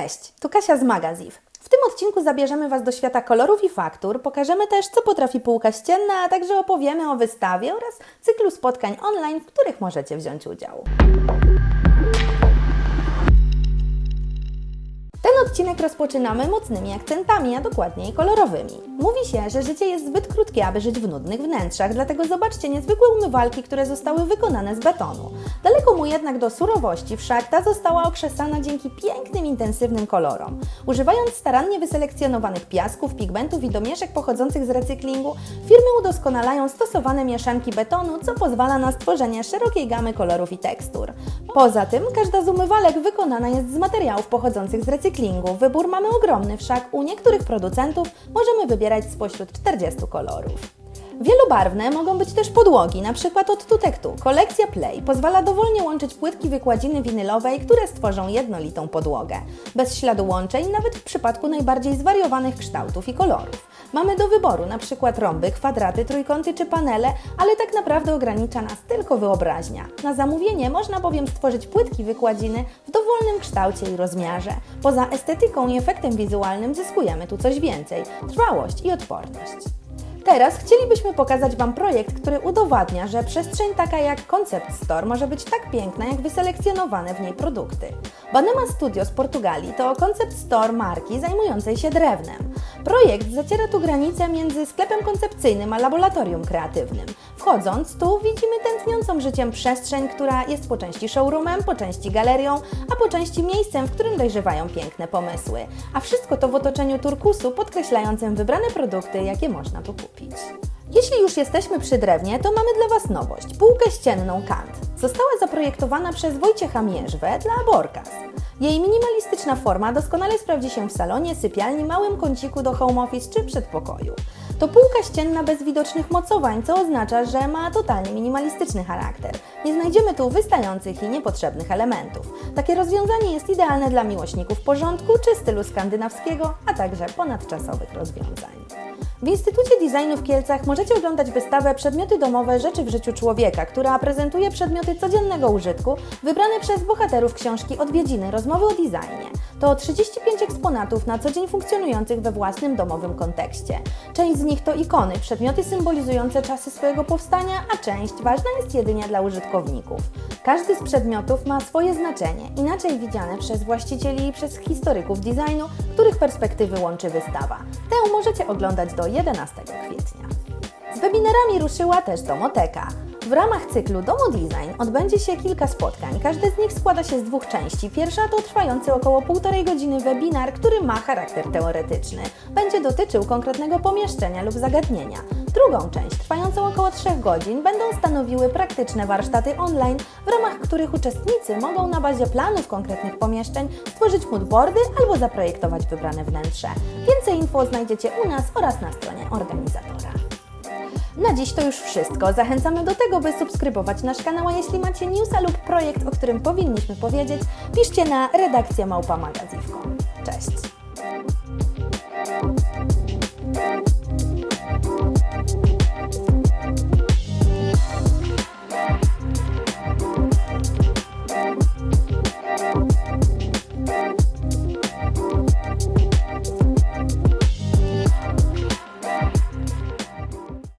Cześć, tu Kasia z Magaziv. W tym odcinku zabierzemy Was do świata kolorów i faktur, pokażemy też, co potrafi półka ścienna, a także opowiemy o wystawie oraz cyklu spotkań online, w których możecie wziąć udział. Odcinek rozpoczynamy mocnymi akcentami, a dokładniej kolorowymi. Mówi się, że życie jest zbyt krótkie, aby żyć w nudnych wnętrzach, dlatego zobaczcie niezwykłe umywalki, które zostały wykonane z betonu. Daleko mu jednak do surowości, wszak ta została okrzesana dzięki pięknym, intensywnym kolorom. Używając starannie wyselekcjonowanych piasków, pigmentów i domieszek pochodzących z recyklingu, firmy udoskonalają stosowane mieszanki betonu, co pozwala na stworzenie szerokiej gamy kolorów i tekstur. Poza tym, każda z umywalek wykonana jest z materiałów pochodzących z recyklingu. Wybór mamy ogromny, wszak u niektórych producentów możemy wybierać spośród 40 kolorów. Wielobarwne mogą być też podłogi, na przykład od Tutektu. Kolekcja Play pozwala dowolnie łączyć płytki wykładziny winylowej, które stworzą jednolitą podłogę, bez śladu łączeń, nawet w przypadku najbardziej zwariowanych kształtów i kolorów. Mamy do wyboru na przykład rąby, kwadraty, trójkąty czy panele, ale tak naprawdę ogranicza nas tylko wyobraźnia. Na zamówienie można bowiem stworzyć płytki wykładziny w dowolnym kształcie i rozmiarze. Poza estetyką i efektem wizualnym zyskujemy tu coś więcej trwałość i odporność. Teraz chcielibyśmy pokazać Wam projekt, który udowadnia, że przestrzeń taka jak Concept Store może być tak piękna, jak wyselekcjonowane w niej produkty. Banema Studio z Portugalii to Concept Store marki zajmującej się drewnem. Projekt zaciera tu granicę między sklepem koncepcyjnym a laboratorium kreatywnym. Wchodząc tu widzimy tętniącą życiem przestrzeń, która jest po części showroomem, po części galerią, a po części miejscem, w którym dojrzewają piękne pomysły. A wszystko to w otoczeniu turkusu podkreślającym wybrane produkty, jakie można tu kupić. Jeśli już jesteśmy przy drewnie, to mamy dla Was nowość. Półkę ścienną Kant. Została zaprojektowana przez Wojciecha Mierzwę dla Borkas. Jej minimalistyczna forma doskonale sprawdzi się w salonie, sypialni, małym kąciku do home office czy przedpokoju. To półka ścienna bez widocznych mocowań, co oznacza, że ma totalnie minimalistyczny charakter. Nie znajdziemy tu wystających i niepotrzebnych elementów. Takie rozwiązanie jest idealne dla miłośników porządku czy stylu skandynawskiego, a także ponadczasowych rozwiązań. W Instytucie Designu w Kielcach możecie oglądać wystawę Przedmioty domowe rzeczy w życiu człowieka, która prezentuje przedmioty codziennego użytku wybrane przez bohaterów książki Odwiedziny rozmowy o designie. To 35 eksponatów na co dzień funkcjonujących we własnym domowym kontekście. Część z nich to ikony, przedmioty symbolizujące czasy swojego powstania, a część ważna jest jedynie dla użytkowników. Każdy z przedmiotów ma swoje znaczenie, inaczej widziane przez właścicieli i przez historyków designu, których perspektywy łączy wystawa. Tę możecie oglądać do 11 kwietnia. Z webinarami ruszyła też Domoteka. W ramach cyklu Domo Design odbędzie się kilka spotkań. Każde z nich składa się z dwóch części. Pierwsza to trwający około półtorej godziny webinar, który ma charakter teoretyczny. Będzie dotyczył konkretnego pomieszczenia lub zagadnienia. Drugą część, trwającą około 3 godzin, będą stanowiły praktyczne warsztaty online, w ramach których uczestnicy mogą na bazie planów konkretnych pomieszczeń stworzyć moodboardy albo zaprojektować wybrane wnętrze. Więcej info znajdziecie u nas oraz na stronie organizatora. Na dziś to już wszystko. Zachęcamy do tego, by subskrybować nasz kanał, a jeśli macie newsa lub projekt, o którym powinniśmy powiedzieć, piszcie na redakcja małpamagazywką. Cześć!